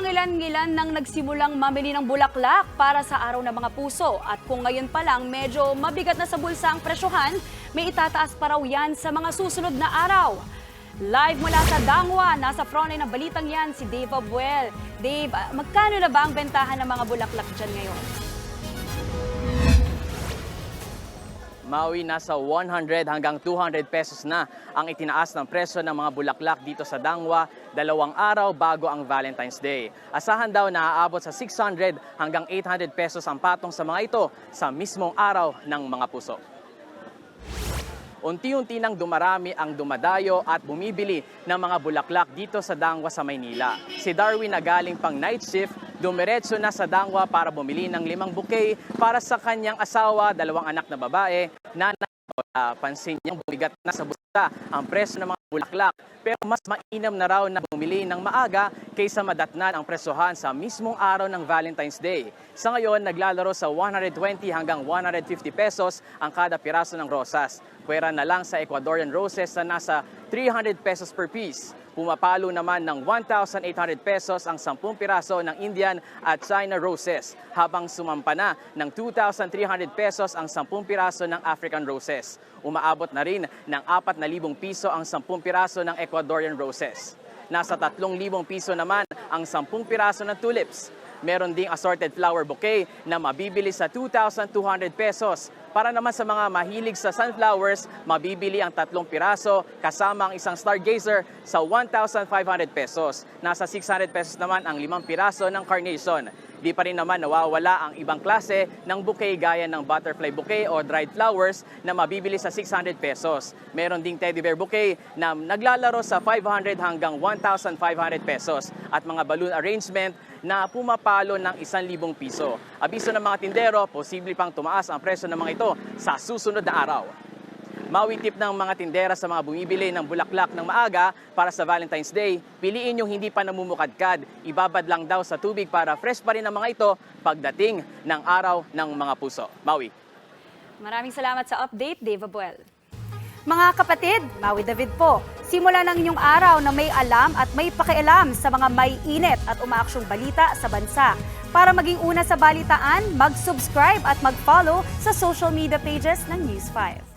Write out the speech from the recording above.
Pangilan-ngilan nang nagsimulang mamili ng bulaklak para sa araw ng mga puso. At kung ngayon pa lang medyo mabigat na sa bulsa ang presyohan, may itataas pa raw yan sa mga susunod na araw. Live mula sa Dangwa, nasa frontline ng balitang yan si Dave Abuel. Dave, ah, magkano na ba ang bentahan ng mga bulaklak dyan ngayon? Maui, nasa 100 hanggang 200 pesos na ang itinaas ng presyo ng mga bulaklak dito sa Dangwa dalawang araw bago ang Valentine's Day. Asahan daw na aabot sa 600 hanggang 800 pesos ang patong sa mga ito sa mismong araw ng mga puso. Unti-unti nang dumarami ang dumadayo at bumibili ng mga bulaklak dito sa Dangwa sa Maynila. Si Darwin na galing pang night shift, dumiretso na sa Dangwa para bumili ng limang bouquet para sa kanyang asawa, dalawang anak na babae, na na- pansin niyang bumigat na sa busta ang presyo ng mga bulaklak. Pero mas mainam na raw na bumili ng maaga kaysa madatnan ang presyohan sa mismong araw ng Valentine's Day. Sa ngayon, naglalaro sa 120 hanggang 150 pesos ang kada piraso ng rosas. Pwera na lang sa Ecuadorian roses na nasa 300 pesos per piece. Pumapalo naman ng 1,800 pesos ang 10 piraso ng Indian at China roses, habang sumampa na ng 2,300 pesos ang 10 piraso ng African roses. Umaabot na rin ng 4,000 piso ang 10 piraso ng Ecuadorian roses. Nasa 3,000 piso naman ang 10 piraso ng tulips. Meron ding assorted flower bouquet na mabibili sa 2,200 pesos. Para naman sa mga mahilig sa sunflowers, mabibili ang tatlong piraso kasama ang isang stargazer sa 1,500 pesos. Nasa 600 pesos naman ang limang piraso ng carnation. Di pa rin naman nawawala ang ibang klase ng bouquet gaya ng butterfly bouquet o dried flowers na mabibili sa 600 pesos. Meron ding teddy bear bouquet na naglalaro sa 500 hanggang 1,500 pesos at mga balloon arrangement na pumapalo ng 1,000 piso. Abiso ng mga tindero, posible pang tumaas ang presyo ng mga ito sa susunod na araw. Mawitip ng mga tindera sa mga bumibili ng bulaklak ng maaga para sa Valentine's Day, piliin yung hindi pa namumukadkad. Ibabad lang daw sa tubig para fresh pa rin ang mga ito pagdating ng araw ng mga puso. Maui. Maraming salamat sa update, Dave Abuel. Mga kapatid, Maui David po. Simula ng inyong araw na may alam at may pakialam sa mga may init at umaaksyong balita sa bansa. Para maging una sa balitaan, mag-subscribe at mag-follow sa social media pages ng News 5.